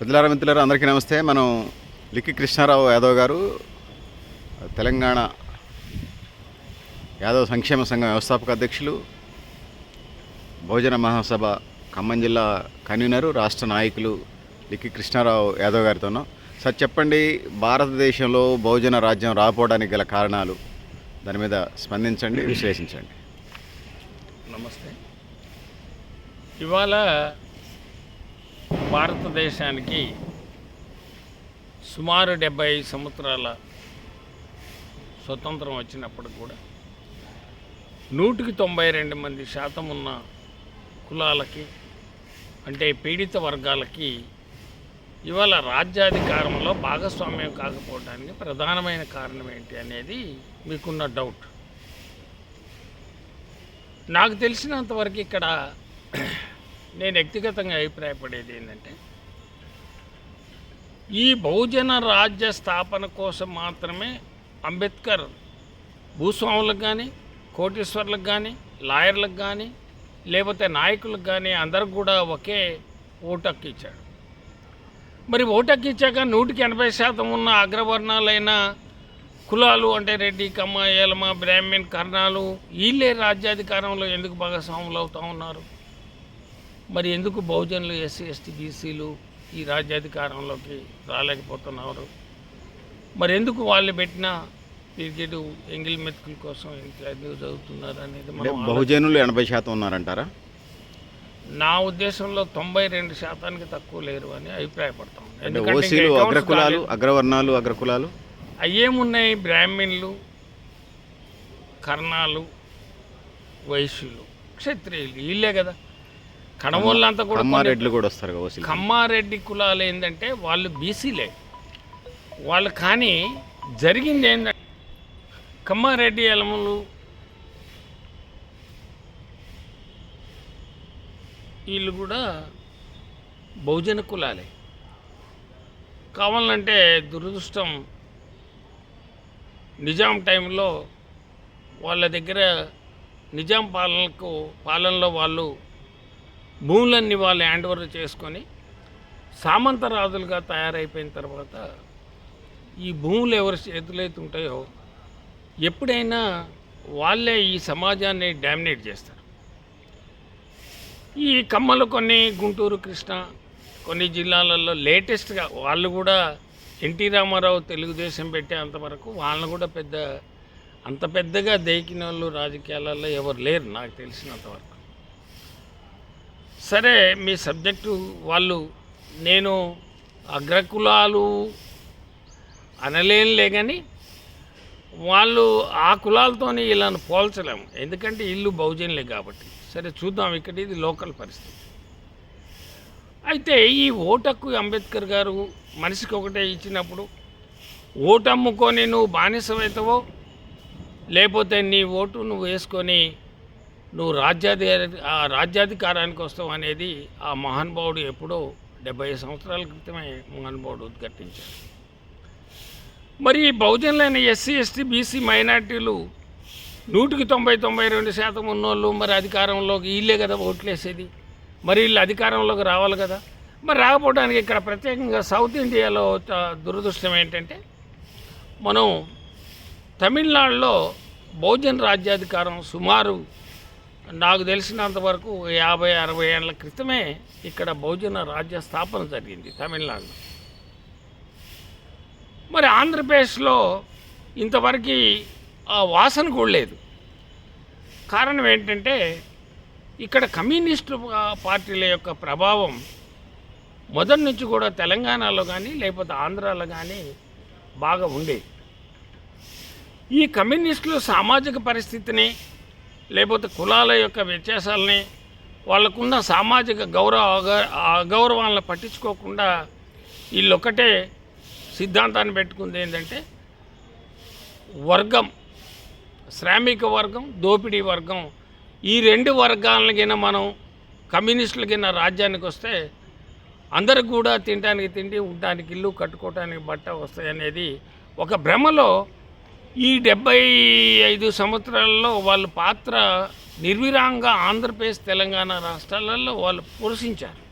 పెద్దలారా మిత్రులారా అందరికీ నమస్తే. మనం లిక్కి కృష్ణారావు యాదవ్ గారు తెలంగాణ యాదవ్ సంక్షేమ సంఘం వ్యవస్థాపక అధ్యక్షులు బహుజన మహాసభ ఖమ్మం జిల్లా కన్వీనరు రాష్ట్ర నాయకులు లిక్కి కృష్ణారావు యాదవ్ గారితోనూ సార్ చెప్పండి భారతదేశంలో బహుజన రాజ్యం రాపోవడానికి గల కారణాలు దాని మీద స్పందించండి విశ్లేషించండి. నమస్తే. ఇవాళ భారతదేశానికి సుమారు డెబ్బై ఐదు సంవత్సరాల స్వతంత్రం వచ్చినప్పుడు కూడా నూటికి తొంభై రెండు మంది శాతం ఉన్న కులాలకి అంటే పీడిత వర్గాలకి ఇవాళ రాజ్యాధికారంలో భాగస్వామ్యం కాకపోవడానికి ప్రధానమైన కారణం ఏంటి అనేది మీకున్న డౌట్ నాకు తెలిసినంతవరకు ఇక్కడ నేను వ్యక్తిగతంగా అభిప్రాయపడేది ఏంటంటే ఈ బహుజన రాజ్య స్థాపన కోసం మాత్రమే అంబేద్కర్ భూస్వాములకు కానీ కోటీశ్వర్లకు కానీ లాయర్లకు కానీ లేకపోతే నాయకులకు కానీ అందరికి కూడా ఒకే ఓటు హక్కు ఇచ్చాడు. మరి ఓటు హక్కు ఇచ్చాక నూటికి ఎనభై శాతం ఉన్న అగ్రవర్ణాలైన కులాలు అంటే రెడ్డి కమ్మ ఏలమ బ్రాహ్మణ్ కర్ణాలు వీళ్ళే రాజ్యాధికారంలో ఎందుకు భాగస్వాములు అవుతూ ఉన్నారు? మరి ఎందుకు బహుజనులు ఎస్సీ ఎస్టీ బీసీలు ఈ రాజ్యాధికారంలోకి రాలేకపోతున్నారు? మరి ఎందుకు వాళ్ళు పెట్టిన పీరియడ్ ఎంగిల్ మెతుకుల కోసం ఇంట్లో ఎందుకు చదువుతున్నారు అనేది బహుజనులు ఎనభై శాతం ఉన్నారంటారా? నా ఉద్దేశంలో తొంభై రెండు శాతానికి తక్కువ లేరు అని అభిప్రాయపడతాం. ఓసీలు అగ్రకులాలు. అగ్రవర్ణాలు అగ్రకులాలు? అయ్యేమున్నాయి బ్రాహ్మణులు కర్ణాలు వైశ్యులు క్షత్రియులు వీళ్ళే కదా. కణమూళ్ళంతా కూడా కమ్మారెడ్లు కూడా వస్తారు కమ్మారెడ్డి కులాలు ఏంటంటే వాళ్ళు బీసీలే. వాళ్ళు కానీ జరిగింది ఏంటంటే కమ్మారెడ్డి ఎలములు వీళ్ళు కూడా బహుజన కులాలే. కావాలంటే దురదృష్టం నిజాం టైంలో వాళ్ళ దగ్గర నిజాం పాలనకు పాలనలో వాళ్ళు భూములన్నీ వాళ్ళు హ్యాండ్ ఓవర్ చేసుకొని సామంతరాజులుగా తయారైపోయిన తర్వాత ఈ భూములు ఎవరి చేతులైతే ఉంటాయో ఎప్పుడైనా వాళ్ళే ఈ సమాజాన్ని డామినేట్ చేస్తారు. ఈ కమ్మలు కొన్ని గుంటూరు కృష్ణ కొన్ని జిల్లాలలో లేటెస్ట్గా వాళ్ళు కూడా ఎన్టీ రామారావు తెలుగుదేశం పెట్టేంత వరకు వాళ్ళని కూడా పెద్ద అంత పెద్దగా దేకిన వాళ్ళు రాజకీయాలలో ఎవరు లేరు నాకు తెలిసినంతవరకు. సరే మీ సబ్జెక్టు వాళ్ళు నేను అగ్రకులాలు అనలేనులే కానీ వాళ్ళు ఆ కులాలతోని వీళ్ళని పోల్చలేము. ఎందుకంటే ఇల్లు బహుజనులే కాబట్టి. సరే చూద్దాం ఇక్కడ ఇది లోకల్ పరిస్థితి. అయితే ఈ ఓటక్కు అంబేద్కర్ గారు మనిషికి ఒకటే ఇచ్చినప్పుడు ఓటు అమ్ముకొని నువ్వు బానిసమవుతావో లేకపోతే నీ ఓటు నువ్వు వేసుకొని నువ్వు రాజ్యాధి ఆ రాజ్యాధికారానికి వస్తావు అనేది ఆ మహానుభావుడు ఎప్పుడో డెబ్బై సంవత్సరాల క్రితమే మహానుభావుడు ఉద్ఘాటించాడు. మరి ఈ బహుజనులైన ఎస్సీ ఎస్టీ బీసీ మైనార్టీలు నూటికి తొంభై తొంభై రెండు శాతం ఉన్నోళ్ళు మరి అధికారంలోకి వీళ్ళే కదా ఓట్లేసేది. మరి వీళ్ళు అధికారంలోకి రావాలి కదా. మరి రాకపోవడానికి ఇక్కడ ప్రత్యేకంగా సౌత్ ఇండియాలో దురదృష్టం ఏంటంటే మనం తమిళనాడులో బహుజన రాజ్యాధికారం సుమారు నాకు తెలిసినంత వరకు యాభై అరవై ఏళ్ళ క్రితమే ఇక్కడ బహుజన రాజ్య స్థాపన జరిగింది తమిళనాడులో. మరి ఆంధ్రప్రదేశ్లో ఇంతవరకు ఆ వాసన కూడా లేదు. కారణం ఏంటంటే ఇక్కడ కమ్యూనిస్టు పార్టీల యొక్క ప్రభావం మొదటి నుంచి కూడా తెలంగాణలో కానీ లేకపోతే ఆంధ్రాలో కానీ బాగా ఉండేది. ఈ కమ్యూనిస్టులు సామాజిక పరిస్థితిని లేకపోతే కులాల యొక్క వ్యత్యాసాలని వాళ్ళకున్న సామాజిక గౌరవ అగౌరవాలను పట్టించుకోకుండా వీళ్ళొక్కటే సిద్ధాంతాన్ని పెట్టుకుంది ఏంటంటే వర్గం శ్రామిక వర్గం దోపిడీ వర్గం. ఈ రెండు వర్గాలకిన మనం కమ్యూనిస్టులకిన రాజ్యానికి వస్తే అందరికి కూడా తినడానికి తిండి ఉండడానికి ఇల్లు కట్టుకోవడానికి బట్ట వస్తాయి అనేది ఒక భ్రమలో ఈ డెబ్బై ఐదు సంవత్సరాలలో వాళ్ళ పాత్ర నిర్విరాంగా ఆంధ్రప్రదేశ్ తెలంగాణ రాష్ట్రాలలో వాళ్ళు పోషించారు.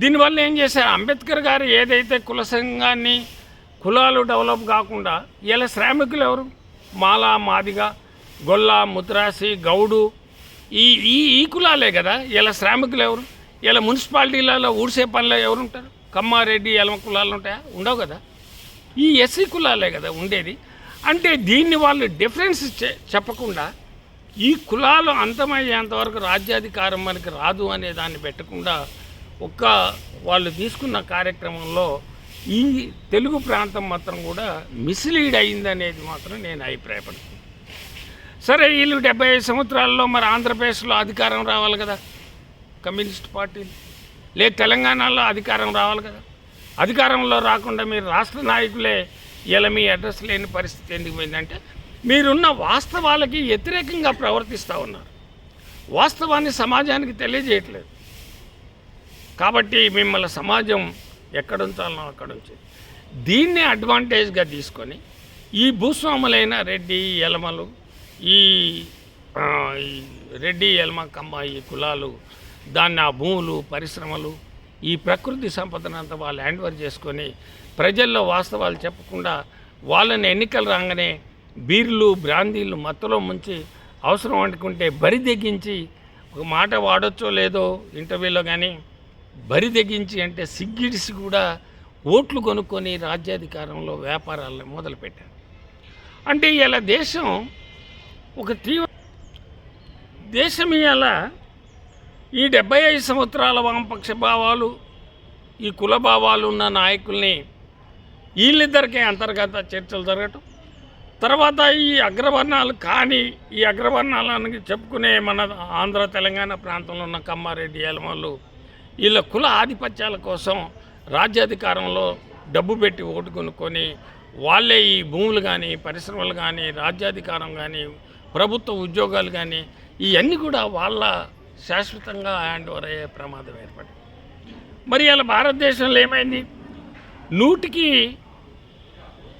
దీనివల్ల ఏం చేశారు? అంబేద్కర్ గారు ఏదైతే కుల సంఘాన్ని కులాలు డెవలప్ కాకుండా ఇలా శ్రామికులు ఎవరు? మాల మాదిగ గొల్ల ముద్రాసి గౌడు ఈ ఈ ఈ కులాలే కదా? ఇలా శ్రామికులు ఎవరు? ఇలా మున్సిపాలిటీలలో ఊడ్సే పనిలో ఎవరు ఉంటారు కమ్మారెడ్డి ఎలమ కులాలు ఉంటాయా? ఉండవు కదా? ఈ ఎస్సీ కులాలే కదా ఉండేది. అంటే దీన్ని వాళ్ళు డిఫరెన్స్ చెప్పకుండా ఈ కులాలు అంతమయ్యేంతవరకు రాజ్యాధికారం మనకి రాదు అనే దాన్ని పెట్టకుండా ఒక్క వాళ్ళు తీసుకున్న కార్యక్రమంలో ఈ తెలుగు ప్రాంతం మాత్రం కూడా మిస్లీడ్ అయిందనేది మాత్రం నేను అభిప్రాయపడుతున్నాను సరే వీళ్ళు డెబ్బై ఐదు సంవత్సరాల్లో మరి ఆంధ్రప్రదేశ్లో అధికారం రావాలి కదా? కమ్యూనిస్ట్ పార్టీలు లేదు తెలంగాణలో అధికారం రావాలి కదా? అధికారంలో రాకుండా మీరు రాష్ట్ర నాయకులే ఇలా మీ అడ్రస్ లేని పరిస్థితి ఎందుకు పోయిందంటే మీరున్న వాస్తవాలకి వ్యతిరేకంగా ప్రవర్తిస్తూ ఉన్నారు. వాస్తవాన్ని సమాజానికి తెలియజేయట్లేదు. కాబట్టి మిమ్మల్ని సమాజం ఎక్కడుంచాలనో అక్కడ ఉంచి దీన్ని అడ్వాంటేజ్గా తీసుకొని ఈ భూస్వాములైన రెడ్డి ఎలమలు ఈ ఈ రెడ్డి ఎలమ కమ్మ ఈ కులాలు దాన్ని ఆ భూములు పరిశ్రమలు ఈ ప్రకృతి సంపదనంతా వాళ్ళు హ్యాండ్ ఓవర్ చేసుకొని ప్రజల్లో వాస్తవాలు చెప్పకుండా వాళ్ళని ఎన్నికలు రాగానే బీర్లు బ్రాందీలు మత్తులో ముంచి అవసరం అనుకుంటే బరి తెగించి ఒక మాట వాడొచ్చో లేదో ఇంటర్వ్యూలో కానీ బరి తెగించి అంటే సిగ్గిడిసి కూడా ఓట్లు కొనుక్కొని రాజ్యాధికారంలో వ్యాపారాలను మొదలుపెట్టారు. అంటే ఇలా దేశం ఒక తీవ్ర దేశం ఇలా ఈ డెబ్బై ఐదు సంవత్సరాల వామపక్ష భావాలు ఈ కుల భావాలు ఉన్న నాయకుల్ని వీళ్ళిద్దరికీ అంతర్గత చర్చలు జరగటం. తర్వాత ఈ అగ్రవర్ణాలు కానీ ఈ అగ్రవర్ణాలని చెప్పుకునే మన ఆంధ్ర తెలంగాణ ప్రాంతంలో ఉన్న కమ్మారెడ్డి ఎలమలు వీళ్ళ కుల ఆధిపత్యాల కోసం రాజ్యాధికారంలో డబ్బు పెట్టి ఓటు కొనుక్కొని వాళ్ళే ఈ భూములు కానీ పరిశ్రమలు కానీ రాజ్యాధికారం కానీ ప్రభుత్వ ఉద్యోగాలు కానీ ఇవన్నీ కూడా వాళ్ళ శాశ్వతంగా హ్యాండ్ ఓవర్ అయ్యే ప్రమాదం ఏర్పడింది. మరి ఇలా భారతదేశంలో ఏమైంది? నూటికి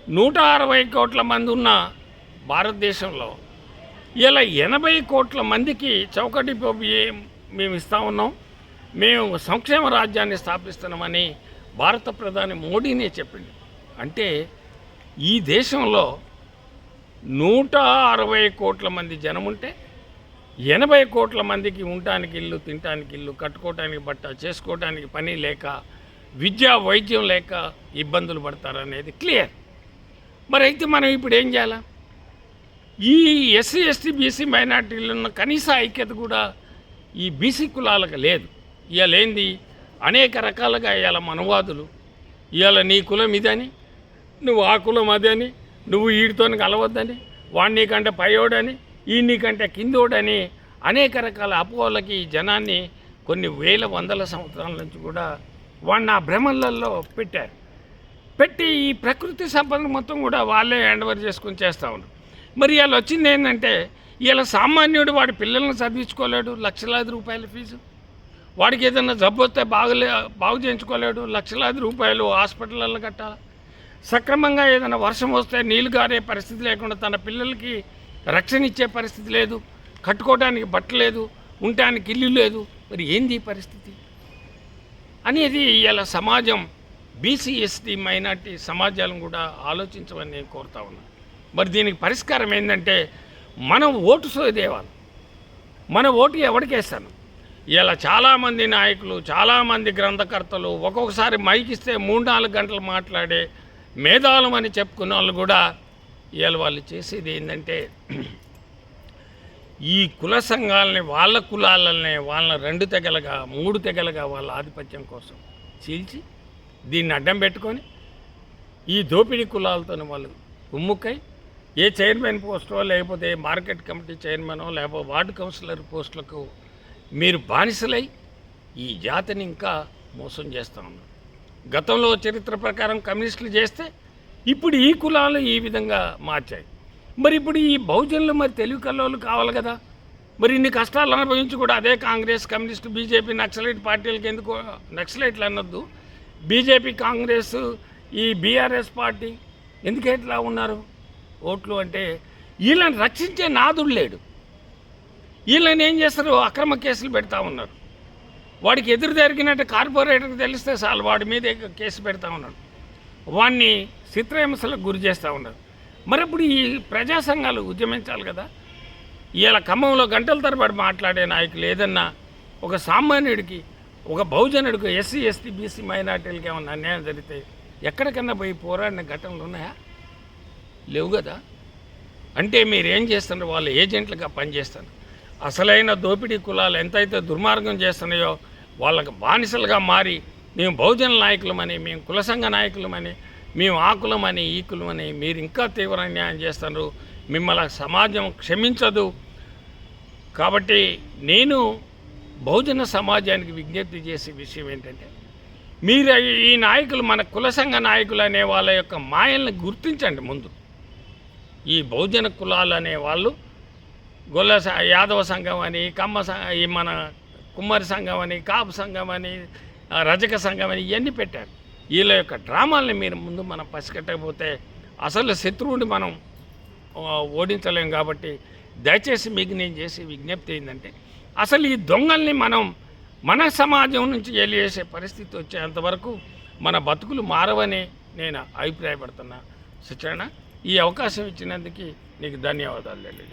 నూట అరవై కోట్ల మంది ఉన్న భారతదేశంలో ఇలా ఎనభై కోట్ల మందికి చౌకటి పోపు మేము ఇస్తా ఉన్నాం. మేము సంక్షేమ రాజ్యాన్ని స్థాపిస్తున్నామని భారత ప్రధాని మోడీనే చెప్పింది అంటే ఈ దేశంలో నూట అరవై కోట్ల మంది జనముంటే ఎనభై కోట్ల మందికి ఉండటానికి ఇల్లు తినటానికి ఇల్లు కట్టుకోవటానికి బట్ట చేసుకోవటానికి పని లేక విద్యా వైద్యం లేక ఇబ్బందులు పడతారనేది క్లియర్. మరి అయితే మనం ఇప్పుడు ఏం చేయాలి? ఈ ఎస్సీ ఎస్టీ బీసీ మైనార్టీలు ఉన్న కనీస ఐక్యత కూడా ఈ బీసీ కులాలకు లేదు. ఇవాళ ఏంది? అనేక రకాలుగా ఇవాళ మనవాదులు. ఇవాళ నీ కులం ఇదని నువ్వు ఆ కులం అదని నువ్వు వీడితో కలవద్దని వాడు నీకంటే పైయోడని ఈ నీకంటే కిందోడని అనేక రకాల అపోహలకి ఈ జనాన్ని కొన్ని వేల వందల సంవత్సరాల నుంచి కూడా వాడిని ఆ భ్రమలలో పెట్టారు. పెట్టి ఈ ప్రకృతి సంపద మొత్తం కూడా వాళ్ళే హ్యాండ్ఓవర్ చేసుకుని చేస్తూ ఉన్నారు. మరి ఇలా వచ్చింది ఏంటంటే ఇలా సామాన్యుడు వాడి పిల్లల్ని చదివించుకోలేడు లక్షలాది రూపాయల ఫీజు. వాడికి ఏదైనా జబ్బు వస్తే బాగులే బాగు చేయించుకోలేడు లక్షలాది రూపాయలు హాస్పిటల్లో కట్టాలి? సక్రమంగా ఏదైనా వర్షం వస్తే నీళ్ళు గారే పరిస్థితి లేకుండా తన పిల్లలకి రక్షణ ఇచ్చే పరిస్థితి లేదు కట్టుకోవడానికి బట్ట లేదు ఉండటానికి ఇల్లు లేదు. మరి ఏంది ఈ పరిస్థితి? అనేది ఇలా సమాజం బీసీ ఎస్టీ మైనార్టీ సమాజాలను కూడా ఆలోచించమని నేను కోరుతా ఉన్నాను మరి దీనికి పరిష్కారం ఏంటంటే మనం ఓటు సోదేవాలి మన ఓటు ఎవరికేస్తాను ఇలా చాలామంది నాయకులు చాలామంది గ్రంథకర్తలు ఒక్కొక్కసారి మైక్ ఇస్తే మూడు నాలుగు గంటలు మాట్లాడే మేధావులం అని చెప్పుకున్న వాళ్ళు కూడా ఇవాళ వాళ్ళు చేసేది ఏంటంటే ఈ కుల సంఘాలని వాళ్ళ కులాలనే వాళ్ళ రెండు తెగలుగా మూడు తెగలుగా వాళ్ళ ఆధిపత్యం కోసం చీల్చి దీన్ని అడ్డం పెట్టుకొని ఈ దోపిడీ కులాలతో వాళ్ళు ఉమ్ముకై ఏ చైర్మన్ పోస్టో లేకపోతే మార్కెట్ కమిటీ చైర్మనో లేకపోతే వార్డు కౌన్సిలర్ పోస్టులకు మీరు బానిసలై ఈ జాతిని ఇంకా మోసం చేస్తూ ఉన్నారు. గతంలో చరిత్ర ప్రకారం కమ్యూనిస్టులు చేస్తే ఇప్పుడు ఈ కులాలు ఈ విధంగా మార్చాయి. మరి ఇప్పుడు ఈ బహుజనులు మరి తెలుగు కల్లోలు కావాలి కదా? మరి ఇన్ని కష్టాలు అనుభవించి కూడా అదే కాంగ్రెస్ కమ్యూనిస్ట్ బీజేపీ నక్సలైట్ పార్టీలకి ఎందుకు నక్సలైట్లు అనొద్దు? బీజేపీ కాంగ్రెస్ ఈ బీఆర్ఎస్ పార్టీ ఎందుకేట్లా ఉన్నారు? ఓట్లు అంటే వీళ్ళని రక్షించే నాదుడు లేడు. వీళ్ళని ఏం చేస్తారు? అక్రమ కేసులు పెడతా ఉన్నారు. వాడికి ఎదురు జరిగినట్టు కార్పొరేటర్కి తెలిస్తే చాలు వాడి మీద కేసు పెడతా ఉన్నాడు. వాడిని చిత్రహింసలకు గురి చేస్తూ ఉన్నారు. మరి ఇప్పుడు ఈ ప్రజా సంఘాలు ఉద్యమించాలి కదా. ఇలా ఖమ్మంలో గంటల తరబడి మాట్లాడే నాయకులు ఏదన్నా ఒక సామాన్యుడికి ఒక బహుజనుడికి ఎస్సీ ఎస్టీ బీసీ మైనార్టీలకి ఏమన్నా అన్యాయం జరిగితే ఎక్కడికన్నా పోయి పోరాడిన ఘటనలు ఉన్నాయా? లేవు కదా. అంటే మీరేం చేస్తున్నారు? వాళ్ళు ఏజెంట్లుగా పనిచేస్తారు అసలైన దోపిడీ కులాలు ఎంతైతే దుర్మార్గం చేస్తున్నాయో వాళ్ళకు బానిసలుగా మారి మేము బహుజన నాయకులమని మేము కుల సంఘ నాయకులమని మేము ఆ అని ఈ కులమని మీరు ఇంకా తీవ్ర అన్యాయం చేస్తున్నారు. మిమ్మల్ని సమాజం క్షమించదు. కాబట్టి నేను బహుజన సమాజానికి విజ్ఞప్తి చేసే విషయం ఏంటంటే మీరు ఈ నాయకులు మన కుల సంఘ నాయకులు అనే వాళ్ళ యొక్క మాయల్ని గుర్తించండి ముందు. ఈ బహుజన కులాలు అనే వాళ్ళు గొల్ల స- యాదవ సంఘం అని కమ్మ ఈ మన కుమ్మరి సంఘం అని కాపు సంఘం అని రజక సంఘం అని ఇవన్నీ పెట్టారు. వీళ్ళ యొక్క డ్రామాల్ని మీరు ముందు మనం పసిగట్టకపోతే అసలు శత్రువుని మనం ఓడించలేం కాబట్టి దయచేసి మీకు నేను చేసే విజ్ఞప్తి ఏంటంటే అసలు ఈ దొంగల్ని మనం మన సమాజం నుంచి వెలివేసే పరిస్థితి వచ్చేంతవరకు మన బతుకులు మారవని నేను అభిప్రాయపడుతున్నా. సుచరణ ఈ అవకాశం ఇచ్చినందుకు నీకు ధన్యవాదాలు లలిత.